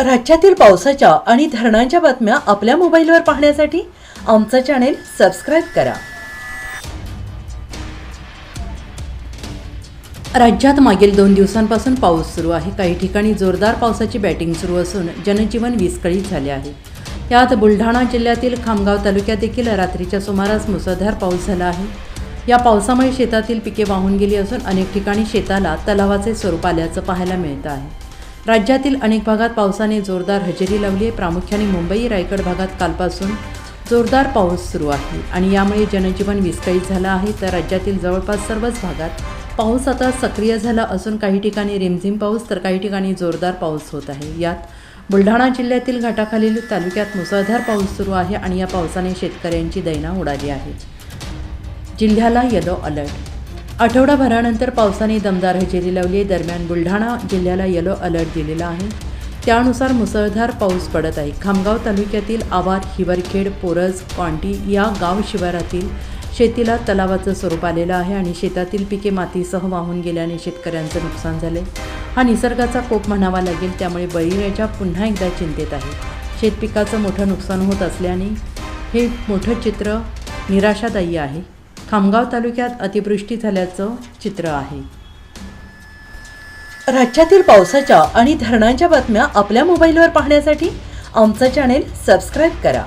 राज्यातील पावसाच्या आणि धरणांच्या बातम्या आपल्या मोबाईलवर पाहण्यासाठी आमचं चॅनेल सबस्क्राईब करा. राज्यात मागील दोन दिवसांपासून पाऊस सुरू आहे. काही ठिकाणी जोरदार पावसाची बॅटिंग सुरू असून जनजीवन विस्कळीत झाले आहे. यात बुलढाणा जिल्ह्यातील खामगाव तालुक्यात देखील रात्रीच्या सुमारास मुसळधार पाऊस झाला आहे. या पावसामुळे शेतातील पिके वाहून गेली असून अनेक ठिकाणी शेताला तलावाचे स्वरूप आल्याचं पाहायला मिळतं आहे. राज्यातील अनेक भागात पावसाने जोरदार हजेरी लावली आहे. प्रामुख्याने मुंबई रायगड भागात कालपासून जोरदार पाऊस सुरू आहे आणि यामुळे जनजीवन विस्कळीत झालं आहे. तर राज्यातील जवळपास सर्वच भागात पाऊस आता सक्रिय झाला असून काही ठिकाणी रिमझिम पाऊस तर काही ठिकाणी जोरदार पाऊस होत आहे. यात बुलढाणा जिल्ह्यातील घाटाखालील तालुक्यात मुसळधार पाऊस सुरू आहे आणि या पावसाने शेतकऱ्यांची दैना उडाली आहे. जिल्ह्याला येलो अलर्ट आठवडाभरानंतर पावसाने दमदार हजेरी लावली आहे. दरम्यान बुलढाणा जिल्ह्याला येलो अलर्ट दिलेला आहे. त्यानुसार मुसळधार पाऊस पडत आहे. खामगाव तालुक्यातील आवार हिवरखेड पोरज क्वांटी या गाव शिवारातील शेतीला तलावाचं स्वरूप आलेलं आहे आणि शेतातील पिके मातीसह वाहून गेल्याने शेतकऱ्यांचं नुकसान झाले हा निसर्गाचा कोप म्हणावा लागेल त्यामुळे बळीराजा पुन्हा एकदा चिंतेत आहे. शेतपिकाचं मोठं नुकसान होत असल्याने हे मोठं चित्र निराशादायी आहे. खामगाव तालुक्यात अतिवृष्टी झाल्याचं चित्र आहे. राज्यातील पावसाच्या आणि धरणांच्या बातम्या आपल्या मोबाईलवर पाहण्यासाठी आमचं चॅनेल सबस्क्राईब करा.